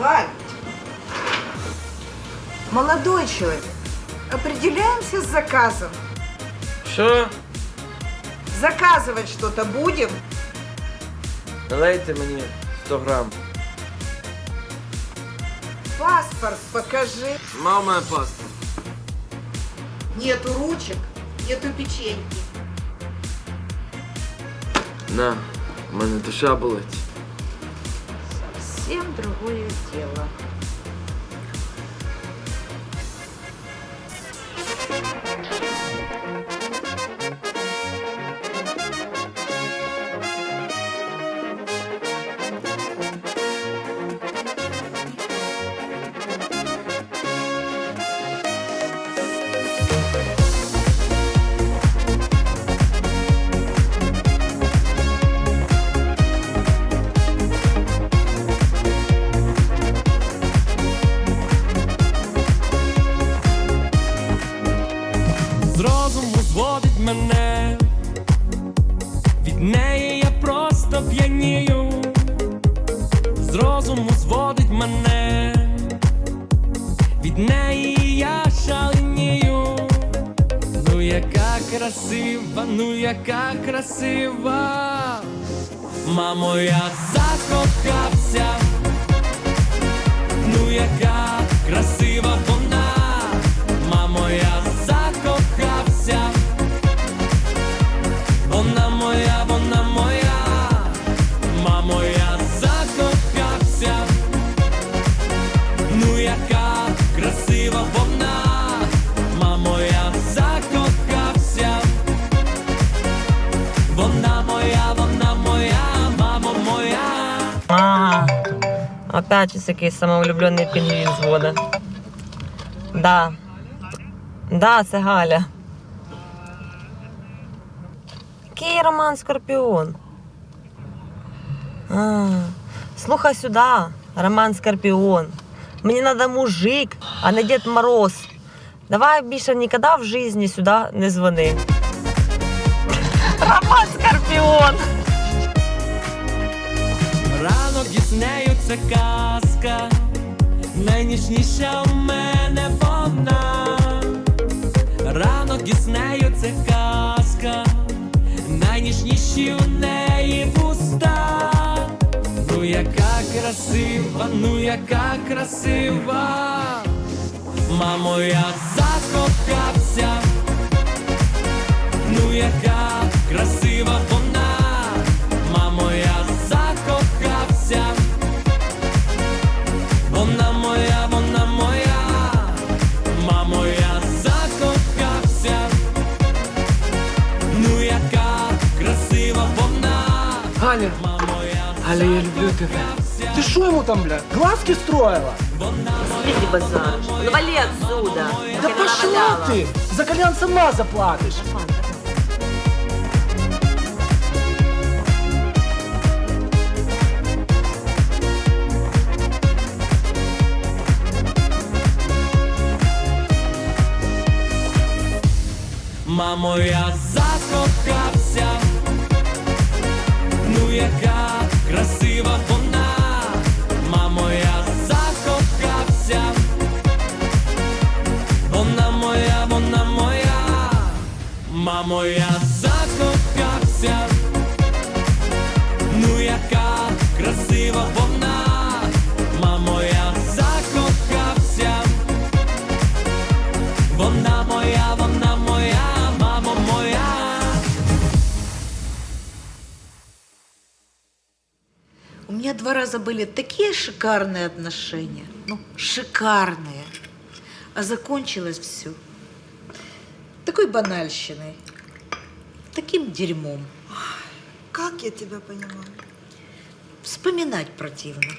Валь, молодой человек, определяемся с заказом. Що? Заказывать что-то будем? Налейте мені 100 грам. Паспорт покажи. Мене паспорт. Нету ручек, нету печеньки. На, в мене душа болить. Совсем другое дело. Зводить мене, від неї я просто п'янію, з розуму зводить мене, від неї я шаленію. Ну яка красива, ну яка красива, мамо, я закохався, ну яка Ага. Ось якийсь самовлюблений пінгвін з. Да. Да, це Галя. Який Роман Скорпіон? А, слухай сюди, Роман Скорпіон. Мені треба мужик, а не Дід Мороз. Давай більше ніколи в житті сюди не дзвони. Роман Скорпіон! Ранок із це казка, найніжніша в мене вона. Ранок із це казка, найніжніші у неї вуста. Ну яка красива, ну яка красива, мамо, я закохався, Галя, мамо, я я люблю тебе. Ты что ему там, бля, глазки строила? Сліди базар. Ну вали отсюда. Да пошла ты! За кальян сама заплатишь. Мамо, я закохався, ну яка красива вона, мамо, я закохався, вона моя, вона моя, мамо, я меня два раза были такие шикарные отношения. Ну, шикарные. А закончилось все такой банальщиной. Таким дерьмом. Как я тебя понимаю? Вспоминать противно.